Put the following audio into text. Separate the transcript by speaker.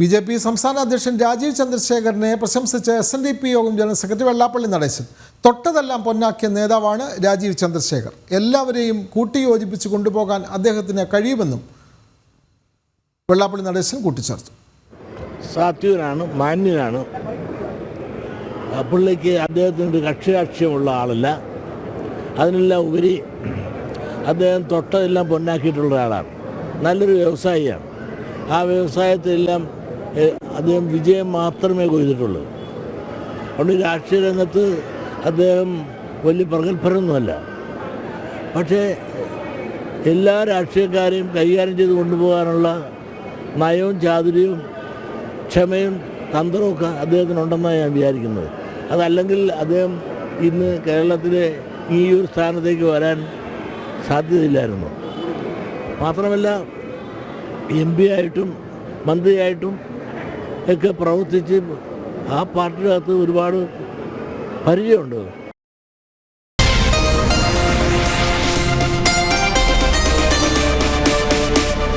Speaker 1: B J P സംസ്ഥാന അധ്യക്ഷൻ രാജീവ് ചന്ദ്രശേഖരനെ പ്രശംസിച്ച് S N D P Yogam general secretary Vellappally Natesan. തൊട്ടതെല്ലാം പൊന്നാക്കിയ നേതാവാണ് രാജീവ് ചന്ദ്രശേഖർ. എല്ലാവരെയും കൂട്ടിയോജിപ്പിച്ച് കൊണ്ടുപോകാൻ അദ്ദേഹത്തിന് കഴിയുമെന്നും വെള്ളാപ്പള്ളി നടേശൻ കൂട്ടിച്ചേർത്തു.
Speaker 2: സാത്വികനാണ് മാന്യനാണ്. പുള്ളിക്ക് അദ്ദേഹത്തിന് ഒരു കക്ഷിരാഷ്ട്രീയമുള്ള ആളല്ല. അതിനെല്ലാം ഉപരി അദ്ദേഹം തൊട്ടതെല്ലാം പൊന്നാക്കിയിട്ടുള്ള ഒരാളാണ്. നല്ലൊരു വ്യവസായിയാണ്. ആ വ്യവസായത്തിലെല്ലാം അദ്ദേഹം വിജയം മാത്രമേ കൊയ്തിട്ടുള്ളൂ. അതുകൊണ്ട് രാഷ്ട്രീയ രംഗത്ത് അദ്ദേഹം വലിയ പ്രഗത്ഭരൊന്നുമല്ല. പക്ഷേ എല്ലാ രാഷ്ട്രീയക്കാരെയും കൈകാര്യം ചെയ്ത് കൊണ്ടുപോകാനുള്ള നയവും ചാതുര്യവും ക്ഷമയും തന്ത്രമൊക്കെ അദ്ദേഹത്തിനുണ്ടെന്നാണ് ഞാൻ വിചാരിക്കുന്നത്. അതല്ലെങ്കിൽ അദ്ദേഹം ഇന്ന് കേരളത്തിലെ ഈ ഒരു സ്ഥാനത്തേക്ക് വരാൻ സാധ്യതയില്ലായിരുന്നു. മാത്രമല്ല എം പി ആയിട്ടും മന്ത്രിയായിട്ടും ഒക്കെ പ്രവർത്തിച്ച് ആ പാർട്ടിയുടെ അകത്ത് ഒരുപാട് പരിചയമുണ്ട്.